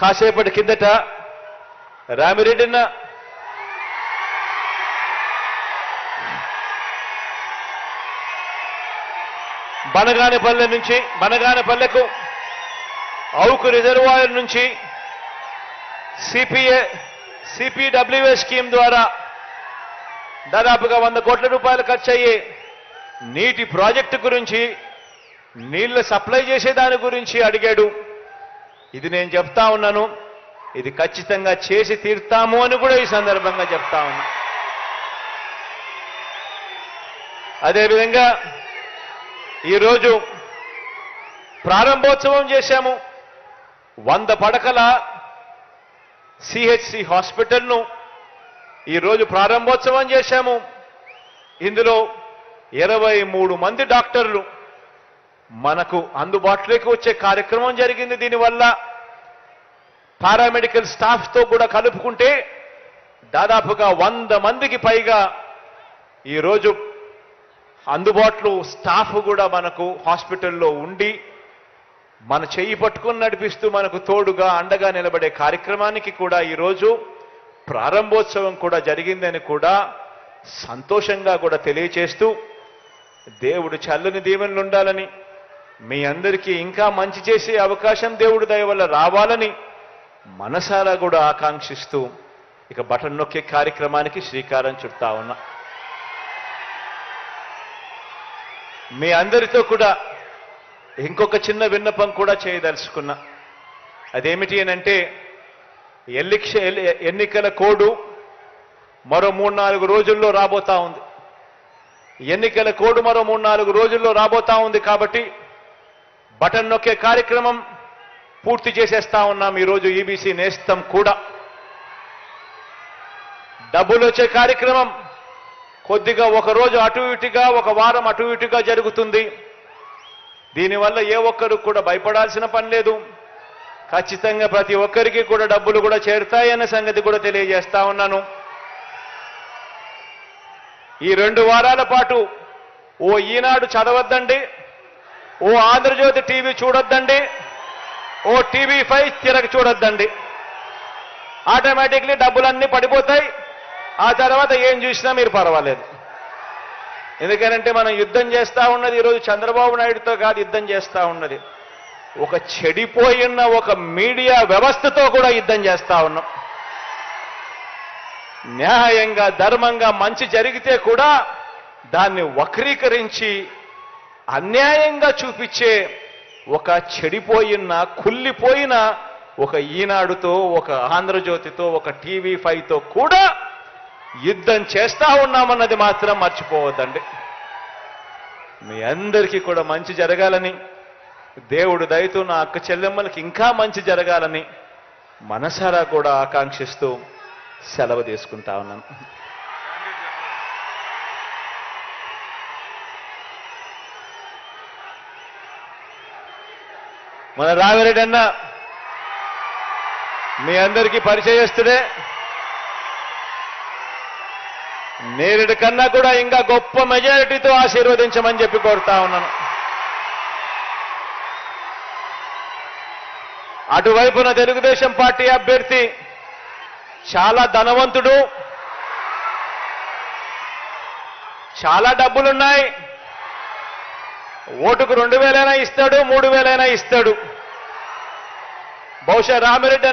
కాసేపటి కిందట రామిరెడ్డిన్న బనగానపల్లె నుంచి బనగానపల్లెకు అవుకు రిజర్వాయర్ నుంచి సిపిఏ సిపిడబ్ల్యూఏ స్కీమ్ ద్వారా దాదాపుగా వంద కోట్ల రూపాయలు ఖర్చు అయ్యే నీటి ప్రాజెక్టు గురించి నీళ్ళు సప్లై చేసే దాని గురించి అడిగాడు. ఇది నేను చెప్తా ఉన్నాను. ఇది ఖచ్చితంగా చేసి తీరుతాము అని కూడా ఈ సందర్భంగా చెప్తా ఉన్నా. అదేవిధంగా ఈరోజు ప్రారంభోత్సవం చేశాము. వంద పడకల సిహెచ్సి హాస్పిటల్ను ఈరోజు ప్రారంభోత్సవం చేశాము. ఇందులో ఇరవై మూడు మంది డాక్టర్లు మనకు అందుబాటులోకి వచ్చే కార్యక్రమం జరిగింది. దీనివల్ల పారామెడికల్ స్టాఫ్తో కూడా కలుపుకుంటే దాదాపుగా వంద మందికి పైగా ఈరోజు అందుబాటులో స్టాఫ్ కూడా మనకు హాస్పిటల్లో ఉండి మన చెయ్యి పట్టుకుని నడిపిస్తూ మనకు తోడుగా అండగా నిలబడే కార్యక్రమానికి కూడా ఈరోజు ప్రారంభోత్సవం కూడా జరిగిందని కూడా సంతోషంగా కూడా తెలియచేస్తూ దేవుడు చల్లని దీవెనలు ఉండాలని మీ అందరికీ ఇంకా మంచి చేసే అవకాశం దేవుడు దయ వల్ల రావాలని మనసారా కూడా ఆకాంక్షిస్తూ ఇక బటన్ నొక్కే కార్యక్రమానికి శ్రీకారం చుడతా ఉన్నా. మీ అందరితో కూడా ఇంకొక చిన్న విన్నపం కూడా చేయదలుచుకున్నా. అదేమిటి అనంటే ఎల్లిక్ష ఎన్నికల కోడు మరో మూడు నాలుగు రోజుల్లో రాబోతా ఉంది. ఎన్నికల కోడ్ మరో మూడు నాలుగు రోజుల్లో రాబోతా ఉంది కాబట్టి బటన్ నొక్కే కార్యక్రమం పూర్తి చేసేస్తా ఉన్నాం ఈరోజు ఈబీసీ నేస్తం కూడా. డబ్బులు వచ్చే కార్యక్రమం కొద్దిగా ఒక రోజు అటు ఇటుగా ఒక వారం అటు ఇటుగా జరుగుతుంది. దీనివల్ల ఏ ఒక్కరు కూడా భయపడాల్సిన పని లేదు. ఖచ్చితంగా ప్రతి ఒక్కరికి కూడా డబ్బులు కూడా చేరుతాయన్న సంగతి కూడా తెలియజేస్తా ఉన్నాను. ఈ రెండు వారాల పాటు ఓ ఈనాడు చదవద్దండి. ఓ ఆంధ్రజ్యోతి టీవీ చూడొద్దండి. ఓ టీవీ ఫైవ్ తిరగ చూడొద్దండి. ఆటోమేటిక్లీ డబ్బులన్నీ పడిపోతాయి. ఆ తర్వాత ఏం చూసినా మీరు పర్వాలేదు. ఎందుకనంటే మనం యుద్ధం చేస్తా ఉన్నది ఈరోజు చంద్రబాబు నాయుడుతో కాదు యుద్ధం చేస్తా ఉన్నది. ఒక చెడిపోయిన ఒక మీడియా వ్యవస్థతో కూడా యుద్ధం చేస్తా ఉన్నాం. న్యాయంగా ధర్మంగా మంచి జరిగితే కూడా దాన్ని వక్రీకరించి అన్యాయంగా చూపించే ఒక చెడిపోయిన కుళ్ళిపోయిన ఒక ఈనాడుతో ఒక ఆంధ్రజ్యోతితో ఒక టీవీ ఫైవ్తో కూడా యుద్ధం చేస్తా ఉన్నామన్నది మాత్రం మర్చిపోవద్దండి. మీ అందరికీ కూడా మంచి జరగాలని దేవుడు దయతో నా అక్క చెల్లెమ్మలకి ఇంకా మంచి జరగాలని మనసారా కూడా ఆకాంక్షిస్తూ సెలవు తీసుకుంటా ఉన్నాను. మన రావిరెడ్డి అన్న మీ అందరికీ పరిచయస్తుడే. నేరుడి కన్నా కూడా ఇంకా గొప్ప మెజారిటీతో ఆశీర్వదించమని చెప్పి కోరుతా ఉన్నాను. అటువైపున తెలుగుదేశం పార్టీ అభ్యర్థి చాలా ధనవంతుడు. చాలా డబ్బులున్నాయి. ఓటుకు రెండు వేలైనా ఇస్తాడు మూడు వేలైనా ఇస్తాడు. బహుశా రామిరెడ్డి